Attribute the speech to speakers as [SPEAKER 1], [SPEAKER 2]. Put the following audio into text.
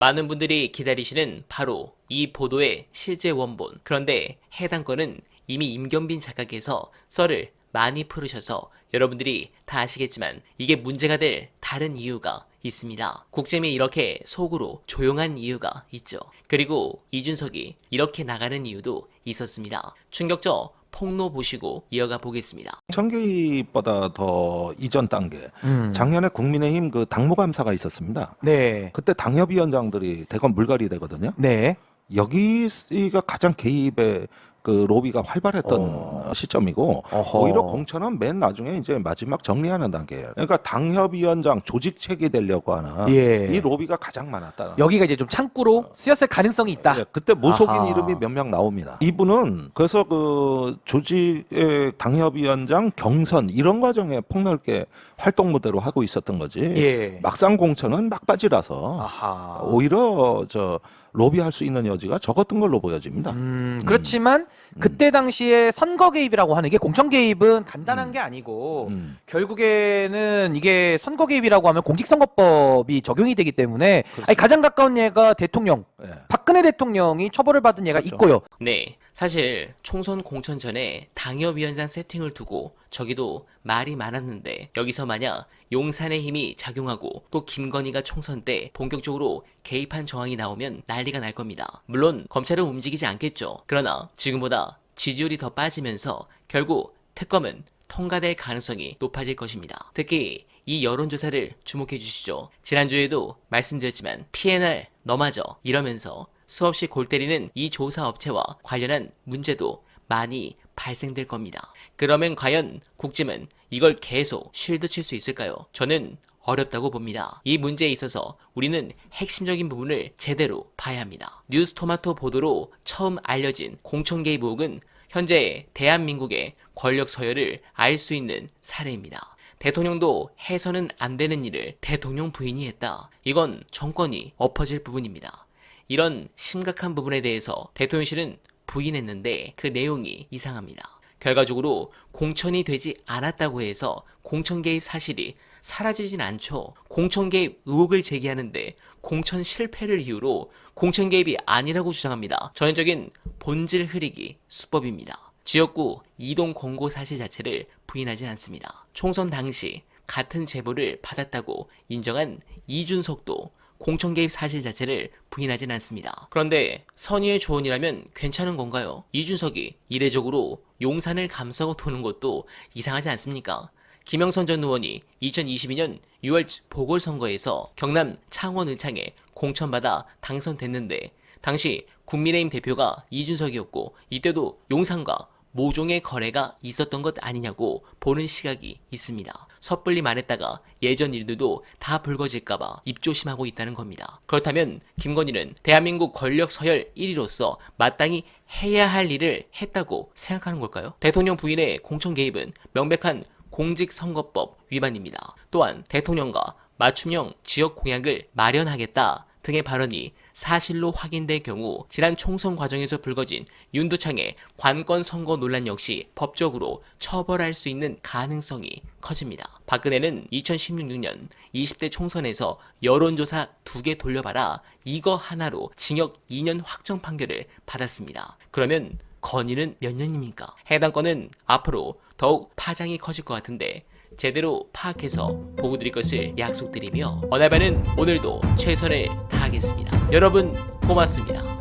[SPEAKER 1] 많은 분들이 기다리시는 바로 이 보도의 실제 원본. 그런데 해당 건은 이미 임견빈 작가께서 썰을 많이 풀으셔서 여러분들이 다 아시겠지만 이게 문제가 될 다른 이유가 있습니다. 국잼이 이렇게 속으로 조용한 이유가 있죠. 그리고 이준석이 이렇게 나가는 이유도 있었습니다. 충격적 폭로 보시고 이어가 보겠습니다.
[SPEAKER 2] 청계입보다 더 이전 단계.
[SPEAKER 3] 음.
[SPEAKER 2] 작년에 국민의힘 그 당무감사가 있었습니다.
[SPEAKER 3] 네.
[SPEAKER 2] 그때 당협위원장들이 대검 물갈이 되거든요.
[SPEAKER 3] 네.
[SPEAKER 2] 여기가 가장 개입의 그 로비가 활발했던
[SPEAKER 3] 어.
[SPEAKER 2] 시점이고
[SPEAKER 3] 어허.
[SPEAKER 2] 오히려 공천은 맨 나중에 이제 마지막 정리하는 단계예요. 그러니까 당협위원장 조직책이 되려고 하는
[SPEAKER 3] 예.
[SPEAKER 2] 이 로비가 가장 많았다.
[SPEAKER 3] 여기가 이제 좀 창구로 쓰였을 가능성이 있다.
[SPEAKER 2] 예, 그때 무속인
[SPEAKER 3] 아하.
[SPEAKER 2] 이름이 몇 명 나옵니다. 이분은 그래서 그 조직의 당협위원장 경선 이런 과정에 폭넓게 활동 무대로 하고 있었던 거지.
[SPEAKER 3] 예.
[SPEAKER 2] 막상 공천은 막바지라서
[SPEAKER 3] 아하.
[SPEAKER 2] 오히려 저 로비할 수 있는 여지가 적었던 걸로 보여집니다.
[SPEAKER 3] 음, 그렇지만 그때 당시에 선거 개입이라고 하는 게 공천 개입은 간단한 게 아니고
[SPEAKER 2] 음.
[SPEAKER 3] 결국에는 이게 선거 개입이라고 하면 공직선거법이 적용이 되기 때문에. 아니, 가장 가까운 예가 대통령
[SPEAKER 2] 예.
[SPEAKER 3] 박근혜 대통령이 처벌을 받은 예가
[SPEAKER 2] 그렇죠.
[SPEAKER 3] 있고요.
[SPEAKER 1] 네, 사실 총선 공천 전에 당협위원장 세팅을 두고 저기도 말이 많았는데 여기서 만약 용산의 힘이 작용하고 또 김건희가 총선 때 본격적으로 개입한 정황이 나오면 난리가 날 겁니다. 물론 검찰은 움직이지 않겠죠. 그러나 지금보다 지지율이 더 빠지면서 결국 특검은 통과될 가능성이 높아질 것입니다. 특히 이 여론조사를 주목해 주시죠. 지난주에도 말씀드렸지만 PNR 너마저 이러면서 수없이 골 때리는 이 조사 업체와 관련한 문제도 많이 발생될 겁니다. 그러면 과연 국짐은 이걸 계속 쉴드 칠 수 있을까요? 저는 어렵다고 봅니다. 이 문제에 있어서 우리는 핵심적인 부분을 제대로 봐야 합니다. 뉴스토마토 보도로 처음 알려진 공천 개입 의혹은 현재 대한민국의 권력 서열을 알 수 있는 사례입니다. 대통령도 해서는 안 되는 일을 대통령 부인이 했다. 이건 정권이 엎어질 부분입니다. 이런 심각한 부분에 대해서 대통령실은 부인했는데 그 내용이 이상합니다. 결과적으로 공천이 되지 않았다고 해서 공천 개입 사실이 사라지진 않죠. 공천 개입 의혹을 제기하는데 공천 실패를 이유로 공천 개입이 아니라고 주장합니다. 전형적인 본질 흐리기 수법입니다. 지역구 이동 공고 사실 자체를 부인하지 않습니다. 총선 당시 같은 제보를 받았다고 인정한 이준석도 공천 개입 사실 자체를 부인하진 않습니다. 그런데 선의의 조언이라면 괜찮은 건가요? 이준석이 이례적으로 용산을 감싸고 도는 것도 이상하지 않습니까? 김영선 전 의원이 2022년 6월 보궐선거에서 경남 창원 의창에 공천받아 당선됐는데 당시 국민의힘 대표가 이준석이었고 이때도 용산과 모종의 거래가 있었던 것 아니냐고 보는 시각이 있습니다. 섣불리 말했다가 예전 일들도 다 불거질까봐 입조심하고 있다는 겁니다. 그렇다면 김건희는 대한민국 권력 서열 1위로서 마땅히 해야 할 일을 했다고 생각하는 걸까요? 대통령 부인의 공천 개입은 명백한 공직선거법 위반입니다. 또한 대통령과 맞춤형 지역 공약을 마련하겠다 등의 발언이 사실로 확인될 경우 지난 총선 과정에서 불거진 윤두창의 관건 선거 논란 역시 법적으로 처벌할 수 있는 가능성이 커집니다. 박근혜는 2016년 20대 총선에서 여론조사 두 개 돌려봐라 이거 하나로 징역 2년 확정 판결을 받았습니다. 그러면 건의는 몇 년입니까? 해당 건은 앞으로 더욱 파장이 커질 것 같은데 제대로 파악해서 보고 드릴 것을 약속드리며 어날바는 오늘도 최선을 다하겠습니다. 여러분 고맙습니다.